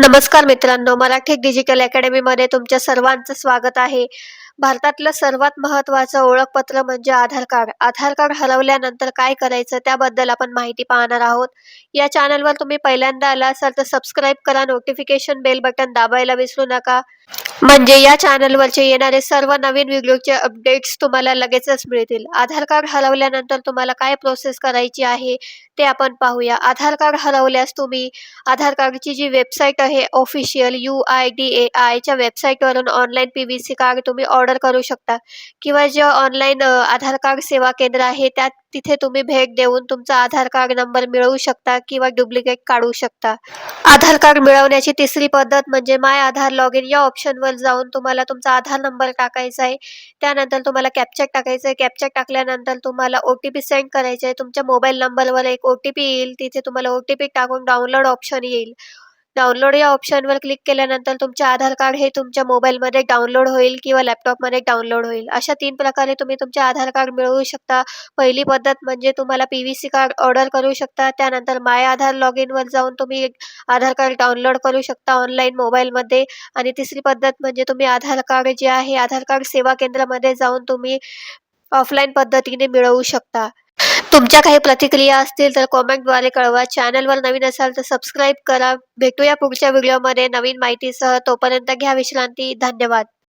नमस्कार मित्रांनो मराठी डिजिटल अकॅडमीमध्ये तुमच्या सर्वांचं स्वागत आहे. भारतातलं सर्वात महत्त्वाचं ओळखपत्र म्हणजे आधार कार्ड. आधार कार्ड हरवल्यानंतर काय करायचं त्याबद्दल आपण माहिती पाहणार आहोत. या चॅनलवर तुम्ही पहिल्यांदा आला असाल तर सबस्क्राईब करा नोटिफिकेशन बेल बटन दाबायला विसरू नका. म्हणजे या चॅनलवरचे येणारे सर्व नवीन व्हिडिओचे अपडेट्स तुम्हाला लगेचच मिळतील. आधार कार्ड हरवल्यानंतर तुम्हाला काय प्रोसेस करायची आहे ते आपण पाहूया. आधार कार्ड हरवल्यास तुम्ही आधार कार्डची जी वेबसाईट आहे official U I D A आयच्या वेबसाईटवरून online P V C card तुम्ही ऑर्डर करू शकता. किंवा जे ऑनलाईन आधार कार्ड सेवा केंद्र आहे त्यात तिथे तुम्ही भेट देऊन तुमचा आधार कार्ड नंबर मिळवू शकता किंवा डुप्लिकेट काढू शकता. आधार कार्ड मिळवण्याची तिसरी पद्धत म्हणजे माय आधार लॉग इन या ऑप्शनवर जाऊन तुम्हाला तुमचा आधार नंबर टाकायचा आहे. त्यानंतर तुम्हाला कॅप्चर टाकायचं आहे. कॅप्चर टाकल्यानंतर तुम्हाला ओ टी पी सेंड करायचा आहे. तुमच्या मोबाईल नंबरवर एक ओ टी पी येईल. तिथे तुम्हाला ओ टी पी टाकून डाउनलोड ऑप्शन येईल. डाउनलोड या ऑप्शनवर क्लिक केल्यानंतर तुमचे आधार कार्ड हे तुमच्या मोबाईलमध्ये डाउनलोड होईल किंवा लॅपटॉपमध्ये डाउनलोड होईल. अशा तीन प्रकारे तुम्ही तुमचे आधार कार्ड मिळवू शकता. पहिली पद्धत म्हणजे तुम्हाला P V C card order करू शकता. त्यानंतर माय आधार लॉग इनवर जाऊन तुम्ही आधार कार्ड डाउनलोड करू शकता ऑनलाईन मोबाईलमध्ये आणि तिसरी पद्धत म्हणजे तुम्ही आधार कार्ड जे आहे आधार कार्ड सेवा केंद्रामध्ये जाऊन तुम्ही ऑफलाईन पद्धतीने मिळवू शकता. तुमच्या काही प्रतिक्रिया असतील तर कॉमेंटद्वारे कळवा. चॅनलवर नवीन असाल तर सबस्क्राईब करा. भेटूया पुढच्या व्हिडिओमध्ये नवीन माहितीसह. तोपर्यंत घ्या विश्रांती. धन्यवाद.